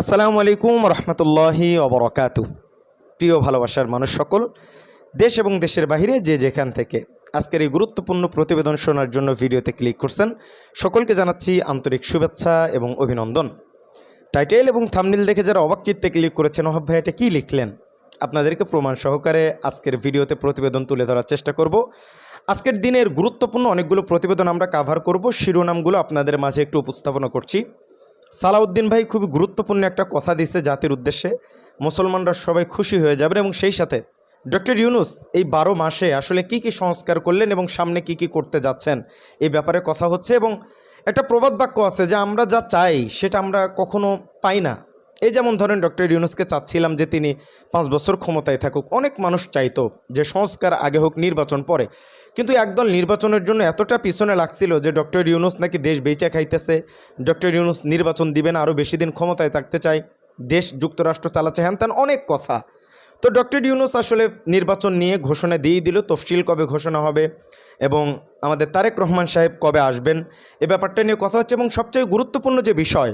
আসসালামু আলাইকুম রহমতুল্লাহি অবরকাত প্রিয় ভালোবাসার মানুষ সকল, দেশ এবং দেশের বাইরে যে যেখান থেকে আজকের এই গুরুত্বপূর্ণ প্রতিবেদন শোনার জন্য ভিডিওতে ক্লিক করছেন, সকলকে জানাচ্ছি আন্তরিক শুভেচ্ছা এবং অভিনন্দন। টাইটেল এবং থামনিল দেখে যারা অবাক চিত্তে ক্লিক করেছেন ওহাব ভাই, এটা কী লিখলেন? আপনাদেরকে প্রমাণ সহকারে আজকের ভিডিওতে প্রতিবেদন তুলে ধরার চেষ্টা করব। আজকের দিনের গুরুত্বপূর্ণ অনেকগুলো প্রতিবেদন আমরা কাভার করব। শিরোনামগুলো আপনাদের মাঝে একটু উপস্থাপনা করছি। সালাউদ্দিন ভাই খুবই গুরুত্বপূর্ণ একটা কথা দিচ্ছে জাতির উদ্দেশ্যে। মুসলমানরা সবাই খুশি হয়ে যাবেন এবং সেই সাথে ডক্টর ইউনুস এই বারো মাসে আসলে কি কি সংস্কার করলেন এবং সামনে কি কি করতে যাচ্ছেন এই ব্যাপারে কথা হচ্ছে এবং একটা প্রবাদ বাক্য আছে যে আমরা যা চাই সেটা আমরা কখনো পাই না। এই যেমন ধরেন ডক্টর ইউনুসকে চাচ্ছিলাম যে তিনি পাঁচ বছর ক্ষমতায় থাকুক, অনেক মানুষ চাইতো যে সংস্কার আগে হোক, নির্বাচন পরে। কিন্তু একদল নির্বাচনের জন্য এতটা পিছনে লাগছিল যে ডক্টর ইউনুস নাকি দেশ বেচে খাইতেছে। ডক্টর ইউনুস নির্বাচন দিবেন, আরও বেশি দিন ক্ষমতায় থাকতে চায়। দেশ, যুক্তরাষ্ট্র চালাচ্ছে, হ্যান ত্যান অনেক কথা। তো ডক্টর ইউনুস আসলে নির্বাচন নিয়ে ঘোষণা দিয়ে দিল, তফসিল কবে ঘোষণা হবে এবং আমাদের তারেক রহমান সাহেব কবে আসবেন, এ ব্যাপারটা নিয়ে কথা হচ্ছে এবং সবচেয়ে গুরুত্বপূর্ণ যে বিষয়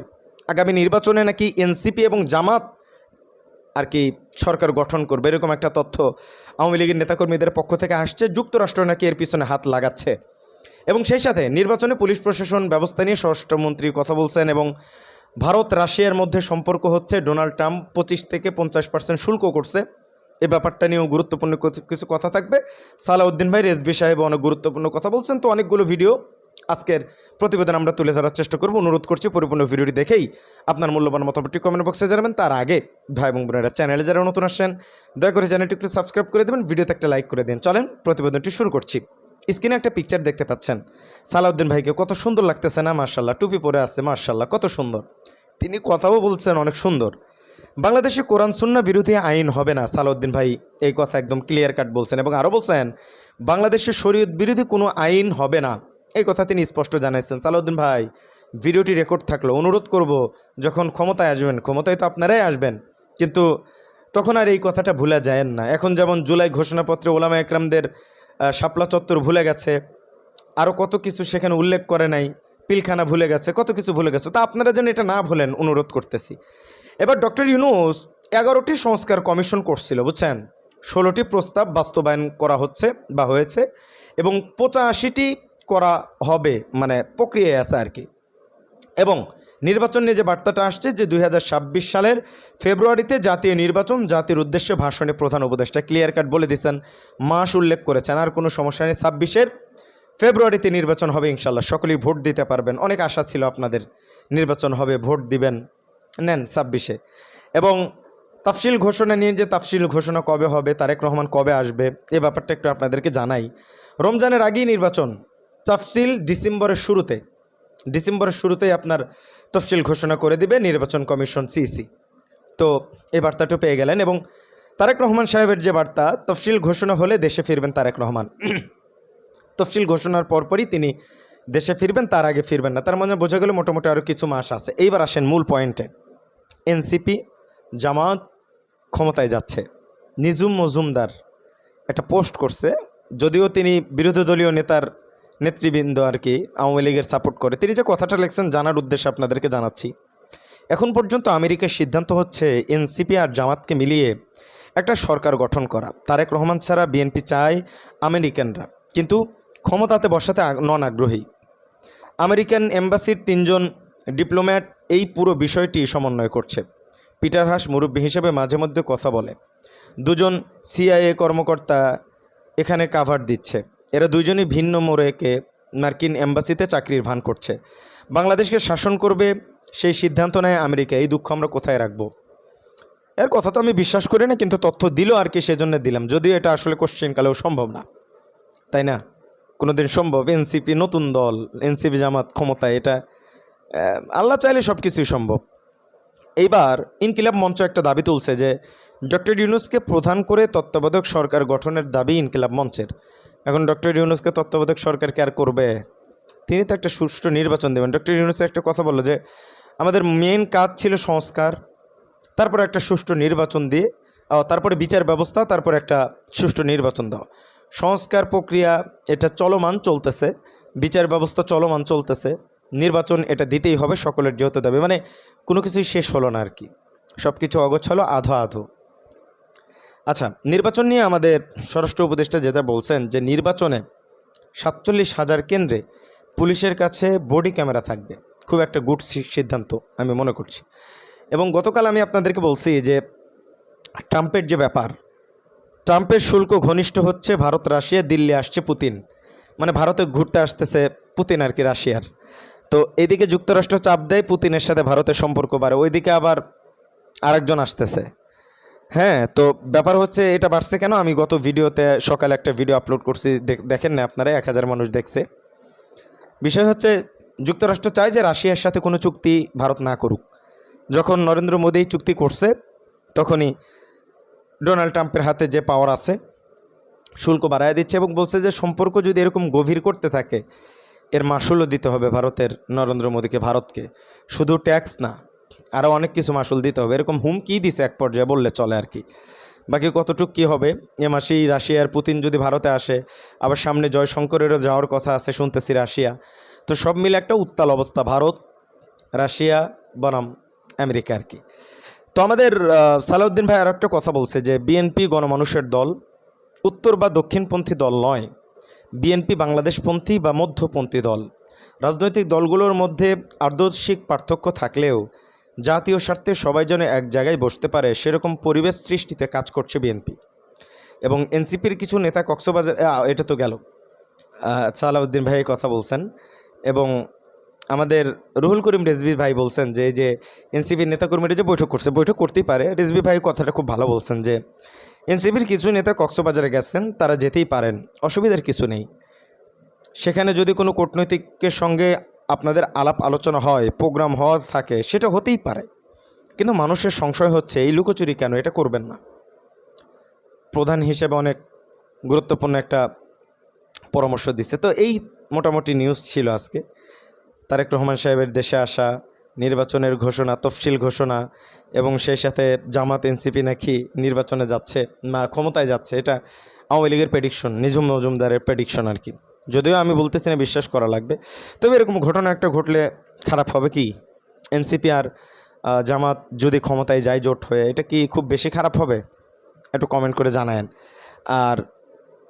আগামী নির্বাচনে নাকি এনসিপি এবং জামাত আর কি সরকার গঠন করবে, এরকম একটা তথ্য আওয়ামী লীগের নেতাকর্মীদের পক্ষ থেকে আসছে। যুক্তরাষ্ট্র নাকি এর পিছনে হাত লাগাচ্ছে। এবং সেই সাথে নির্বাচনে পুলিশ প্রশাসন ব্যবস্থা নিয়ে স্বরাষ্ট্রমন্ত্রী কথা বলছেন এবং ভারত রাশিয়ার মধ্যে সম্পর্ক হচ্ছে। ডোনাল্ড ট্রাম্প পঁচিশ থেকে পঞ্চাশ পার্সেন্ট শুল্ক করছে। এ ব্যাপারটা নিয়েও গুরুত্বপূর্ণ কিছু- কথা থাকবে। সালাউদ্দিন ভাই রেজবি সাহেব অনেক গুরুত্বপূর্ণ কথা বলছেন। তো অনেকগুলো ভিডিও আজকের প্রতিবেদন আমরা তুলে ধরার চেষ্টা করব। অনুরোধ করছি পরিপূর্ণ ভিডিওটি দেখেই আপনার মূল্যবান মতামতটি কমেন্ট বক্সে জানাবেন। তার আগে ভাই এবং বোনেরা চ্যানেলে যারা নতুন আসছেন, দয়া করে চ্যানেলটি একটু সাবস্ক্রাইব করে দেবেন। ভিডিওতে একটা লাইক করে দিন। চলেন প্রতিবেদনটি শুরু করছি। স্ক্রিনে একটা পিকচার দেখতে পাচ্ছেন। সালাউদ্দিন ভাইকে কত সুন্দর লাগতেছে না মার্শাল্লাহ টুপি পরে আছে মার্শাল্লাহ কত সুন্দর। তিনি কথাও বলছেন অনেক সুন্দর। বাংলাদেশে কোরআন সুন্না বিরোধী আইন হবে না, সালাউদ্দিন ভাই এই কথা একদম ক্লিয়ার কাট বলছেন এবং আরও বলছেন, বাংলাদেশে শরীয়ত বিরোধী কোনো আইন হবে না। এই কথা তিনি স্পষ্ট জানাইছেন। সালাউদ্দিন ভাই, ভিডিওটি রেকর্ড থাকল অনুরোধ করব, যখন ক্ষমতায় আসবেন, ক্ষমতায় তো আপনারাই আসবেন, কিন্তু তখন আর এই কথাটা ভুলে যায়েন না। এখন যেমন জুলাই ঘোষণাপত্রে ওলামা একরামদের শাপলা চত্বর ভুলে গেছে আরও কত কিছু সেখানে উল্লেখ করে নাই, পিলখানা ভুলে গেছে, কত কিছু ভুলে গেছে, তা আপনারা যেন এটা না ভুলেন, অনুরোধ করতেছি। এবার ডক্টর ইউনুস এগারোটি সংস্কার কমিশন করছিল, বুঝছেন? ষোলোটি প্রস্তাব বাস্তবায়ন করা হচ্ছে বা হয়েছে, এবং পঁচাশিটি করা হবে মানে প্রক্রিয়ায় আছে আর কি। এবং নির্বাচন নিয়ে যে বার্তাটা আসছে যে দুই হাজার ছাব্বিশ সালের ফেব্রুয়ারিতে জাতীয় নির্বাচন, জাতির উদ্দেশ্যে ভাষণে প্রধান উপদেষ্টা ক্লিয়ার কাট বলে দিচ্ছেন মাস উল্লেখ করেছেন, আর কোনো সমস্যা নেই। ছাব্বিশের ফেব্রুয়ারিতে নির্বাচন হবে ইনশাল্লাহ, সকলেই ভোট দিতে পারবেন। অনেক আশা ছিল আপনাদের নির্বাচন হবে, ভোট দিবেন। নেন ছাব্বিশে। এবং তাফসিল ঘোষণা নিয়ে যে তাফসিল ঘোষণা কবে হবে, তারেক রহমান কবে আসবে, এ ব্যাপারটা একটু আপনাদেরকে জানাই। রমজানের আগেই নির্বাচন তাফসিল ডিসেম্বরের শুরুতে। ডিসেম্বরের শুরুতেই আপনার তফসিল ঘোষণা করে দিবে নির্বাচন কমিশন সিইসি। তো এই বার্তাটা পেয়ে গেলেন এবং তারেক রহমান সাহেবের যে বার্তা, তফসিল ঘোষণা হলে দেশে ফিরবেন তারেক রহমান। তফসিল ঘোষণার পরপরই তিনি দেশে ফিরবেন, তার আগে ফিরবেন না। তার মানে বোঝা গেল মোটামুটি আরও কিছু মাস আছে। এইবার আসেন মূল পয়েন্টে। এনসিপি, জামাত ক্ষমতায় যাচ্ছে। নিজুম মজুমদার একটা পোস্ট করছে। যদিও তিনি বিরোধী দলীয় নেতার নেতৃবৃন্দ আর কি আওয়ামী লীগের সাপোর্ট করে। তিনি যে কথাটা লিখছেন জানার উদ্দেশ্যে আপনাদেরকে জানাচ্ছি। এখন পর্যন্ত আমেরিকার সিদ্ধান্ত হচ্ছে এনসিপি আর জামাতকে মিলিয়ে একটা সরকার গঠন করা। তারেক রহমান ছাড়া বিএনপি চায় আমেরিকানরা। কিন্তু ক্ষমতাতে বসাতে নন আগ্রহী। আমেরিকান এম্বাসির তিনজন ডিপ্লোম্যাট এই পুরো বিষয়টি সমন্বয় করছে। পিটার হাস মুরব্বী হিসেবে মাঝে মধ্যে কথা বলে। দুজন সিআইএ কর্মকর্তা এখানে কাভার দিচ্ছে। এরা দুজনই ভিন্ন মোড়েকে মার্কিন এম্বাসিতে চাকরির ভান করছে। বাংলাদেশকে শাসন করবে সেই সিদ্ধান্ত নেয় আমেরিকা। এই দুঃখ আমরা কোথায় রাখব? এর কথা তো আমি বিশ্বাস করি না, কিন্তু তথ্য দিল আর কি সেজন্য দিলাম। যদিও এটা আসলে কোশ্চেন কালেও সম্ভব না। তাই না? কোনোদিন সম্ভব। এনসিপি, নতুন দল, এনসিপি জামাত ক্ষমতায় এটা আল্লাহ চাইলে সব কিছুই সম্ভব। এইবার ইনকিলাব মঞ্চ একটা দাবি তুলছে যে ডক্টর ইউনুসকে প্রধান করে তত্ত্বাবধায়ক সরকার গঠনের দাবি ইনকিলাব মঞ্চের। এখন ডক্টর ইউনুসকে তত্ত্বাবধায়ক সরকার কে আর করবে? তিনি তো একটা সুষ্ঠু নির্বাচন দেবেন। ডক্টর ইউনুসের একটা কথা বলল যে, আমাদের মেন কাজ ছিল সংস্কার, তারপরে একটা সুষ্ঠু নির্বাচন দিয়ে তারপরে বিচার ব্যবস্থা, তারপরে একটা সুষ্ঠু নির্বাচন দেওয়া সংস্কার প্রক্রিয়া, এটা চলমান চলতেছে, বিচার ব্যবস্থা চলমান চলতেছে, নির্বাচন এটা দিতেই হবে সকলের যেহেতু দাবি। মানে কোনো কিছুই শেষ হলো না আর কি। সব কিছু অগোছালো, আধো আধো। আচ্ছা নির্বাচন নিয়ে আমাদের স্বরাষ্ট্র উপদেষ্টা যেটা বলছেন যে নির্বাচনে সাতচল্লিশ হাজার কেন্দ্রে পুলিশের কাছে বডি ক্যামেরা থাকবে। খুব একটা গুড সিদ্ধান্ত আমি মনে করছি। এবং গতকাল আমি আপনাদেরকে বলছি যে ট্রাম্পের যে ব্যাপার, ট্রাম্পের শুল্ক ঘনিষ্ঠ হচ্ছে, ভারত, রাশিয়া, দিল্লি আসছে পুতিন। মানে ভারতে ঘুরতে আসতেছে পুতিন আর কি রাশিয়ার। তো এদিকে যুক্তরাষ্ট্র চাপ দেয়, পুতিনের সাথে ভারতের সম্পর্ক বাড়ে। ওইদিকে আবার আরেকজন আসতেছে। হ্যাঁ তো ব্যাপার হচ্ছে এটা বাড়ছে কেন? আমি গত ভিডিওতে সকালে একটা ভিডিও আপলোড করছি দেখ- দেখেন না আপনারা, এক হাজার মানুষ দেখছে। বিষয় হচ্ছে, যুক্তরাষ্ট্র চায় যে রাশিয়ার সাথে কোনো চুক্তি ভারত না করুক। যখন নরেন্দ্র মোদী চুক্তি করছে, তখনই ডোনাল্ড ট্রাম্পের হাতে যে পাওয়ার আছে, শুল্ক বাড়ায় দিচ্ছে এবং বলছে যে সম্পর্ক যদি এরকম গভীর করতে থাকে, এর মাসুলও দিতে হবে ভারতের নরেন্দ্র মোদীকে, ভারতকে। শুধু ট্যাক্স না আরও অনেক কিছু মাসুল দিতে হবে। এরকম হুমকি দিছে এক পর্যায়ে বললে চলে আর কি। বাকি কতটুক কী হবে? এ মাসেই রাশিয়ার পুতিন যদি ভারতে আসে, আবার সামনে জয়শঙ্করেরও যাওয়ার কথা আছে শুনতেছি রাশিয়া। তো সব মিলে একটা উত্তাল অবস্থা ভারত, রাশিয়া বনাম আমেরিকা আর কি। তো আমাদের সালাউদ্দিন ভাই আর একটা কথা বলছে যে, বিএনপি গণমানুষের দল উত্তর বা দক্ষিণপন্থী দল নয়। বিএনপি বাংলাদেশপন্থী বা মধ্যপন্থী দল। রাজনৈতিক দলগুলোর মধ্যে আদর্শিক পার্থক্য থাকলেও জাতীয় স্বার্থে সবাই যেন এক জায়গায় বসতে পারে, সেরকম পরিবেশ সৃষ্টিতে কাজ করছে বিএনপি। এবং এনসিপির কিছু নেতা কক্সবাজার এটা তো গেল। সালাউদ্দিন ভাই কথা বলছেন। এবং আমাদের রুহুল করিম রেজবি ভাই বলছেন যে যে এনসিপির নেতাকর্মীরা যে বৈঠক করছে, বৈঠক করতেই পারে। রেজবি ভাই কথাটা খুব ভালো বলছেন যে, এনসিপির কিছু নেতা কক্সবাজারে গেছেন, তারা যেতেই পারেন, অসুবিধার কিছু নেই। সেখানে যদি কোনো কূটনৈতিকের সঙ্গে আপনাদের আলাপ আলোচনা হয়, প্রোগ্রাম হওয়া থাকে, সেটা হতেই পারে। কিন্তু মানুষের সংশয় হচ্ছে, এই লুকোচুরি কেন? এটা করবেন না। প্রধান হিসেবে অনেক গুরুত্বপূর্ণ একটা পরামর্শ দিচ্ছে। তো এই মোটামুটি নিউজ ছিল আজকে। তারেক রহমান সাহেবের দেশে আসা, নির্বাচনের ঘোষণা, তফসিল ঘোষণা, এবং সেই সাথে জামাত এনসিপি নাকি নির্বাচনে যাচ্ছে, না ক্ষমতায় যাচ্ছে, এটা আওয়ামী লীগের প্রেডিকশন নিজুম মজুমদারের প্রেডিকশন আর কি। যদিও আমি বলতেছি না বিশ্বাস করা লাগবে। তবে এরকম ঘটনা একটা ঘটলে খারাপ হবে কি? এনসিপি আর জামাত যদি ক্ষমতায় যায় জোট হয়ে, এটা কি খুব বেশি খারাপ হবে? একটু কমেন্ট করে জানায়েন। আর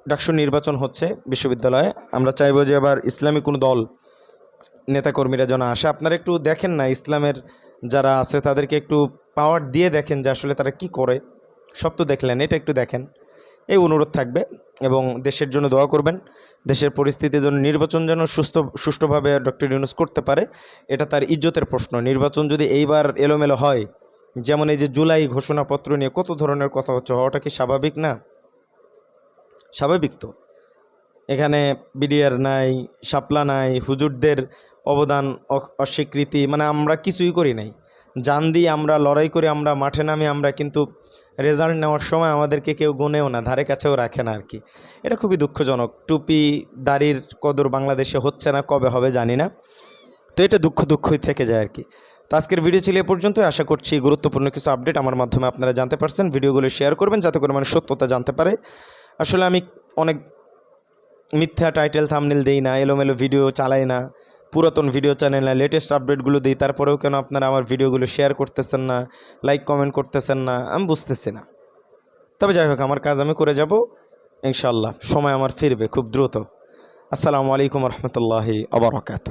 ডাকসু নির্বাচন হচ্ছে বিশ্ববিদ্যালয়ে। আমরা চাইব যে আবার ইসলামী কোনো দল নেতাকর্মীরা যেন আসে। আপনারা একটু দেখেন না, ইসলামের যারা আছে তাদেরকে একটু পাওয়ার দিয়ে দেখেন যে আসলে তারা কি করে। সব তো দেখলেন, এটা একটু দেখেন। এই অনুরোধ থাকবে এবং দেশের জন্য দোয়া করবেন। দেশের পরিস্থিতির জন্য নির্বাচন যেন সুস্থ, সুষ্ঠুভাবে ডক্টর ইউনুস করতে পারে, এটা তার ইজ্জতের প্রশ্ন। নির্বাচন যদি এইবার এলোমেলো হয়, যেমন এই যে জুলাই ঘোষণাপত্র নিয়ে কত ধরনের কথা হচ্ছে, হওয়াটা কি স্বাভাবিক না? স্বাভাবিক তো। এখানে বিডিআর নাই, শাপলা নাই, হুজুরদের অবদান অস্বীকৃতি মানে আমরা কিছুই করি নাই। জান দিয়ে আমরা, লড়াই করে আমরা, মাঠে নামে আমরা, কিন্তু রেজাল্ট নেওয়ার সময় আমাদেরকে কেউ গুনেও না, ধারে কাছেও রাখে না আর কি এটা খুবই দুঃখজনক। টুপি, দাড়ির কদর বাংলাদেশে হচ্ছে না, কবে হবে জানি না। তো এটা দুঃখ দুঃখই থেকে যায় আর কি তো আজকের ভিডিও ছিল এ পর্যন্তই। আশা করছি গুরুত্বপূর্ণ কিছু আপডেট আমার মাধ্যমে আপনারা জানতে পারছেন। ভিডিওগুলো শেয়ার করবেন যাতে করে মানুষ সত্যতা জানতে পারে। আসলে আমি অনেক মিথ্যা টাইটেল থামনেল দেই না, এলোমেলো ভিডিও চালাই না। পুরাতন ভিডিও চ্যানেল লেটেস্ট আপডেটগুলো দিই, তারপরেও কেন আপনারা আমার ভিডিওগুলো শেয়ার করতেছেন না লাইক কমেন্ট করতেছেন না, আমি বুঝতেছি না। তবে যাই হোক, আমার কাজ আমি করে যাব ইনশাল্লাহ সময় আমার ফিরবে খুব দ্রুত। আসসালামু আলাইকুম রহমতুল্লাহি আবরকাত